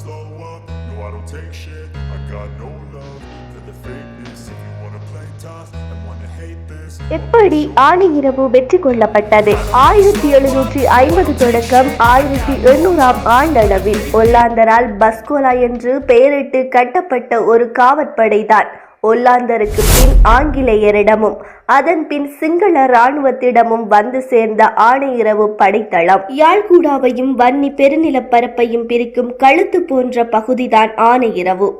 slow up, no I don't take shit. I got no love for the fakeness. If you wanna play tough and wanna hate this எப்படி ஆணி இரவு வெற்றி கொள்ளப்பட்டது? ஆயிரத்தி எழுநூற்றி ஐம்பது தொடக்கம் ஆயிரத்தி எண்ணூறாம் ஆண்டளவில். ஒல்லாந்தரால் பஸ்கோலா என்று பெயரிட்டு கட்டப்பட்ட ஒரு காவற்படைதான். ஒல்லாந்தருக்கு பின் ஆங்கிலேயரிடமும் அதன் பின் சிங்கள இராணுவத்திடமும் வந்து சேர்ந்த ஆணையிரவு படைத்தளம். யாழ்குடாவையும் வன்னி பெருநிலப்பரப்பையும் பிரிக்கும் கழுத்து போன்ற பகுதிதான் ஆணையிரவு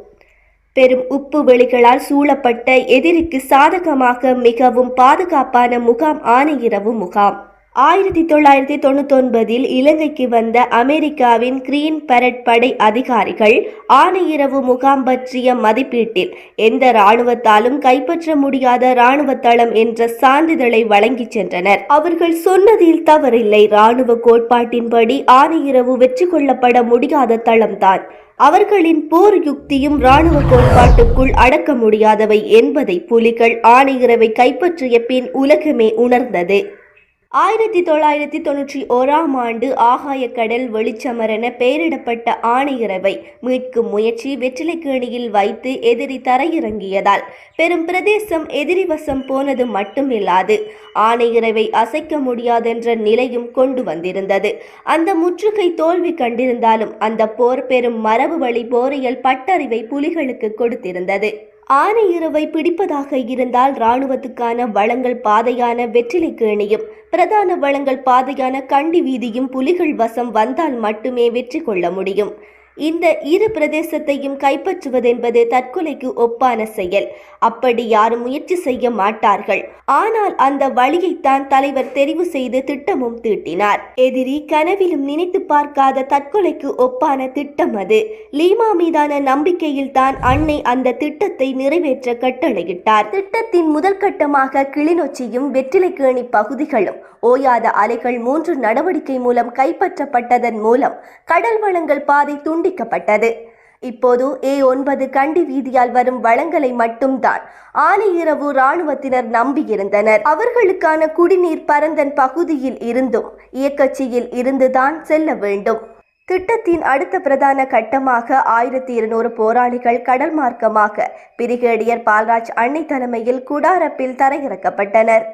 பெரும் உப்பு வெளிகளால் சூழப்பட்ட எதிரிக்கு சாதகமாக மிகவும் பாதுகாப்பான முகாம் ஆணையிரவு முகாம். ஆயிரத்தி தொள்ளாயிரத்தி தொண்ணூத்தொன்பதில் இலங்கைக்கு வந்த அமெரிக்காவின் கிரீன் பரட் படை அதிகாரிகள் ஆணையிரவு முகாம் பற்றிய மதிப்பீட்டில் எந்த இராணுவத்தாலும் கைப்பற்ற முடியாத இராணுவ தளம் என்ற சான்றிதழை வழங்கிச் சென்றனர். அவர்கள் சொன்னதில் தவறில்லை. இராணுவ கோட்பாட்டின்படி ஆணையிரவு வெற்றி கொள்ளப்பட முடியாத தளம்தான். அவர்களின் போர் யுக்தியும் இராணுவ கோட்பாட்டுக்குள் அடக்க முடியாதவை என்பதை புலிகள் ஆணையிரவை கைப்பற்றிய பின் உலகமே உணர்ந்தது. ஆயிரத்தி தொள்ளாயிரத்தி தொன்னூற்றி ஓராம் ஆண்டு ஆகாய கடல் வெளிச்சமரென பெயரிடப்பட்ட ஆணையரவை மீட்கும் முயற்சி வெற்றிலைக்கேணியில் வைத்து எதிரி தரையிறங்கியதால் பெரும் பிரதேசம் எதிரி வசம் போனது மட்டுமில்லாது ஆணையரவை அசைக்க முடியாதென்ற நிலையும் கொண்டு வந்திருந்தது. அந்த முற்றுகை தோல்வி கண்டிருந்தாலும் அந்த போர் பெரும் மரபு வழி போரியல் பட்டறிவை புலிகளுக்கு கொடுத்திருந்தது. ஆணையிரவை பிடிப்பதாக இருந்தால் இராணுவத்துக்கான வளங்கள் பாதையான வெற்றிலைக்கேணியும் பிரதான வளங்கள் பாதையான கண்டி வீதியும் புலிகள் வசம் வந்தால் மட்டுமே வெற்றி கொள்ள முடியும். இந்த இரு பிரதேசத்தையும் கைப்பற்றுவதென்பது தற்கொலைக்கு ஒப்பான செயல். அப்படி யாரும் முயற்சி செய்ய மாட்டார்கள். ஆனால் அந்த வழியைத்தான் தலைவர் தெரிவு செய்து திட்டமும் தீட்டினார். எதிரி கனவிலும் நினைத்து பார்க்காத தற்கொலைக்கு ஒப்பான திட்டம் அது. லீமா மீதான நம்பிக்கையில் தான் அன்னை அந்த திட்டத்தை நிறைவேற்ற கட்டளையிட்டார். திட்டத்தின் முதல் கட்டமாக கிளிநொச்சியும் வெற்றிலைக்கேணி பகுதிகளும் ஓயாத அலைகள் மூன்று நடவடிக்கை மூலம் கைப்பற்றப்பட்டதன் மூலம் கடல் வளங்கள் பாதை துண்டிக்கப்பட்டது இப்போது ஏ ஒன்பது கண்டி வீதியால் வரும் வளங்களை மட்டும்தான் ஆனையிரவு இராணுவத்தினர் நம்பியிருந்தனர். அவர்களுக்கான குடிநீர் பரந்தன் பகுதியில் இருந்தும் இயக்கச்சியில் இருந்துதான் செல்ல வேண்டும். திட்டத்தின் அடுத்த பிரதான கட்டமாக ஆயிரத்தி இருநூறு போராளிகள் கடல் மார்க்கமாக பிரிகேடியர் பால்ராஜ் அன்னை தலைமையில் குடாரப்பில் தரையிறக்கப்பட்டனர்.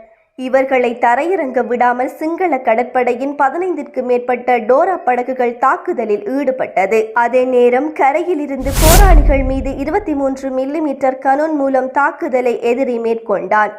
இவர்களை தரையிறங்க விடாமல் சிங்கள கடற்படையின் பதினைந்திற்கு மேற்பட்ட டோரா படகுகள் தாக்குதலில் ஈடுபட்டது. அதே நேரம் கரையில் இருந்து போராளிகள் மீது இருபத்தி மூன்று மில்லிமீட்டர் கனோன் மூலம் தாக்குதலை எதிரி மேற்கொண்டான்.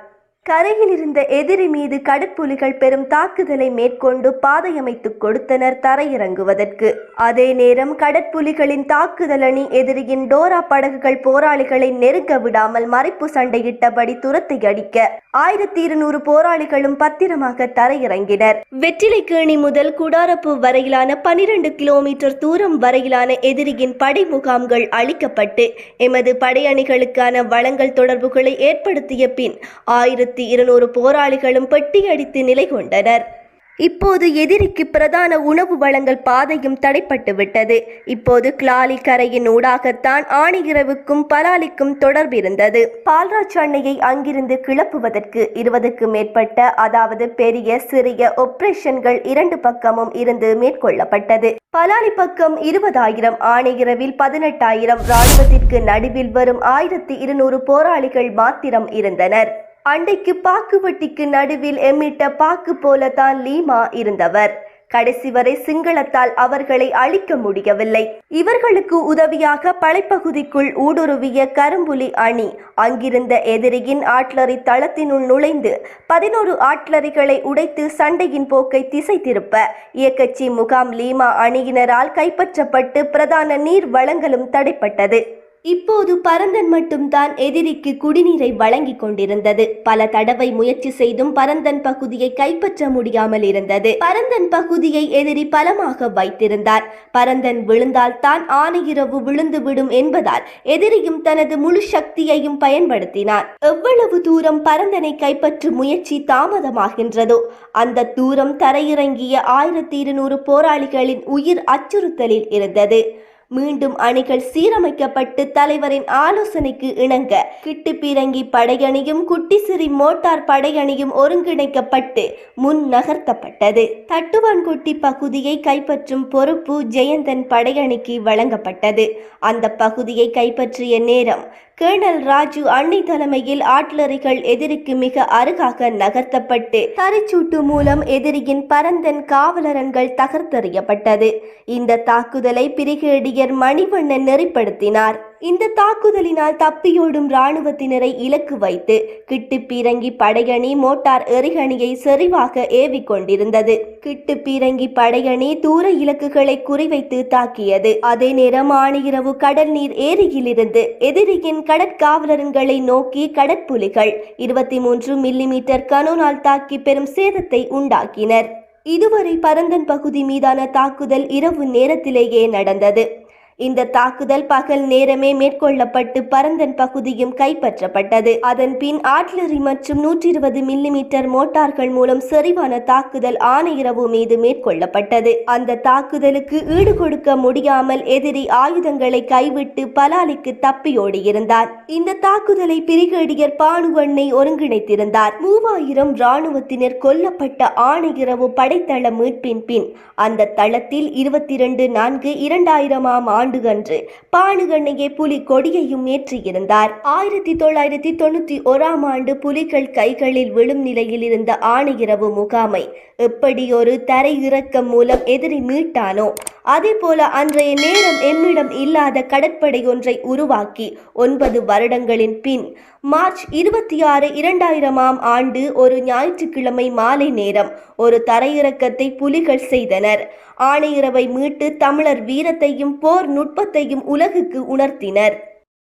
கரையில் இருந்த எதிரி மீது கடற்புலிகள் பெரும் தாக்குதலை மேற்கொண்டு பாதையமைத்துக் கொடுத்தனர் தரையிறங்குவதற்கு. அதே நேரம் கடற்புலிகளின் தாக்குதல் அணி எதிரியின் டோரா படகுகள் போராளிகளை நெருங்க விடாமல் மறைப்பு சண்டையிட்டபடி துரத்தை அடிக்க ஆயிரத்தி இருநூறு போராளிகளும் பத்திரமாக தரையிறங்கினர். வெற்றிலைக்கேணி முதல் குடாரப்பு வரையிலான பனிரெண்டு கிலோமீட்டர் தூரம் வரையிலான எதிரியின் படை முகாம்கள் அளிக்கப்பட்டு எமது படையணிகளுக்கான வளங்கள் தொடர்புகளை ஏற்படுத்திய பின் ஆயிரத்தி இருநூறு போராளிகளும் பெட்டியடித்து நிலை கொண்டனர். இப்போது எதிரிக்கு பிரதான உணவு வழங்கல் பாதையும் தடைப்பட்டுவிட்டது இப்போது கிளாலி கரையின் ஊடாகத்தான் ஆணிஇரவுக்கும் பலாலிக்கும் தொடர்பிருந்தது பால்ராஜ் அன்னையை அங்கிருந்து கிளப்புவதற்கு இருபதுக்கு மேற்பட்ட அதாவது பெரிய சிறிய ஒப்ரேஷன்கள் இரண்டு பக்கமும் இருந்து மேற்கொள்ளப்பட்டது. பலாலி பக்கம் இருபதாயிரம் ஆணையிரவில் பதினெட்டாயிரம் இராணுவத்திற்கு நடுவில் வரும் ஆயிரத்தி இருநூறு போராளிகள் மாத்திரம் இருந்தனர். அண்டைக்கு பாக்கு வட்டிக்கு நடுவில் எம்மிட்ட பாக்கு போலத்தான் லீமா இருந்தவர். கடைசி வரை சிங்களத்தால் அவர்களை அழிக்க முடியவில்லை. இவர்களுக்கு உதவியாக படைப்பகுதிக்குள் ஊடுருவிய கரும்புலி அணி அங்கிருந்த எதிரியின் ஆட்லரி தளத்தினுள் நுழைந்து பதினோரு ஆட்லரிகளை உடைத்து சண்டையின் போக்கை திசை திருப்ப இயக்கச்சி முகாம் லீமா அணியினரால் கைப்பற்றப்பட்டு பிரதான நீர் வளங்களும் தடைப்பட்டது. இப்போது பரந்தன் மட்டும்தான் எதிரிக்கு குடிநீரை வழங்கிக் கொண்டிருந்தது. பல தடவை முயற்சி செய்தும் பரந்தன் பகுதியை கைப்பற்ற முடியாமல் இருந்தது. பரந்தன் பகுதியை எதிரி பலமாக வைத்திருந்தார். பரந்தன் விழுந்தால் தான் ஆனையிரவு விழுந்து விடும் என்பதால் எதிரியும் தனது முழு சக்தியையும் பயன்படுத்தினார் எவ்வளவு தூரம் பரந்தனை கைப்பற்றும் முயற்சி தாமதமாகின்றதோ அந்த தூரம் தரையிறங்கிய ஆயிரத்தி இருநூறு போராளிகளின் உயிர் அச்சுறுத்தலில் இருந்தது. மீண்டும் அணிகள் சீரமைக்கப்பட்டு தலைவரின் ஆலோசனைக்கு இணங்க கிட்டு பிறங்கி படையணியும் குட்டிசிறி மோட்டார் படையணியும் ஒருங்கிணைக்கப்பட்டு முன் நகர்த்தப்பட்டது. தட்டுவான்குட்டி பகுதியை கைப்பற்றும் பொறுப்பு ஜெயந்தன் படையணிக்கு வழங்கப்பட்டது. அந்த பகுதியை கைப்பற்றிய நேரம் கேர்னல் ராஜு அன்னை தலைமையில் ஆட்லரிகள் எதிரிக்கு மிக அருகாக நகர்த்தப்பட்டு தரைச்சூட்டு மூலம் எதிரியின் பரந்தன் காவலரன்கள் தகர்த்தெறியப்பட்டது. இந்த தாக்குதலை பிரிகேடியர் மணிவண்ணன் நெறிப்படுத்தினார். இந்த தாக்குதலினால் தப்பியோடும் இராணுவத்தினரை இலக்கு வைத்து கிட்டுப்பீரங்கி படையணி மோட்டார் எறிகணியை செறிவாக ஏவிக்கொண்டிருந்தது. கிட்டுப்பீரங்கி படையணி தூர இலக்குகளை குறிவைத்து தாக்கியது. அதே நேரம் ஆணையிரவு கடல் நீர் ஏரியிலிருந்து எதிரியின் கடற்காவலர்களை நோக்கி கடற்புலிகள் இருபத்தி மூன்று மில்லிமீட்டர் கனோனால் தாக்கி பெரும் சேதத்தை உண்டாக்கினர். இதுவரை பரந்தன் பகுதி மீதான தாக்குதல் இரவு நேரத்திலேயே நடந்தது. இந்த தாக்குதல் பகல் நேரமே மேற்கொள்ளப்பட்டு பரந்தன் பகுதியும் கைப்பற்றப்பட்டது. அதன் பின் ஆட்லரி மற்றும் நூற்றி இருபது மில்லிமீட்டர் மோட்டார்கள் மூலம் செறிவான தாக்குதல் ஆணையிரவு மீது மேற்கொள்ளப்பட்டது. அந்த தாக்குதலுக்கு ஈடு கொடுக்க முடியாமல் எதிரி ஆயுதங்களை கைவிட்டு பலாலிக்கு தப்பியோடியிருந்தார் இந்த தாக்குதலை பிரிகேடியர் பானுவண்ணை ஒருங்கிணைத்திருந்தார். மூவாயிரம் இராணுவத்தினர் கொல்லப்பட்ட ஆணையிரவு படைத்தள மீட்பின் பின் அந்த தளத்தில் இருபத்தி இரண்டு நான்கு இரண்டாயிரமாம் ஆண்டுகன்று பானுகண்ணையே புலி கொடியையும் ஏற்றியிருந்தார். ஆயிரத்தி தொள்ளாயிரத்தி தொண்ணூத்தி ஓராம் ஆண்டு புலிகள் கைகளில் விழும் நிலையில் இருந்த ஆணையிரவு முகாமை எப்படி ஒரு தரை இறக்கம் மூலம் எதிரி மீட்டானோ? அதேபோல அன்றைய நேரம் எம்மிடம் இல்லாத கடற்படை ஒன்றை உருவாக்கி ஒன்பது வருடங்களின் பின் மார்ச் இருபத்தி ஆறு இரண்டாயிரமாம் ஆண்டு ஒரு ஞாயிற்றுக்கிழமை மாலை நேரம் ஒரு தரையிறக்கத்தை புலிகள் செய்தனர். ஆணையரவை மீட்டு தமிழர் வீரத்தையும் போர் நுட்பத்தையும் உலகுக்கு உணர்த்தினர்.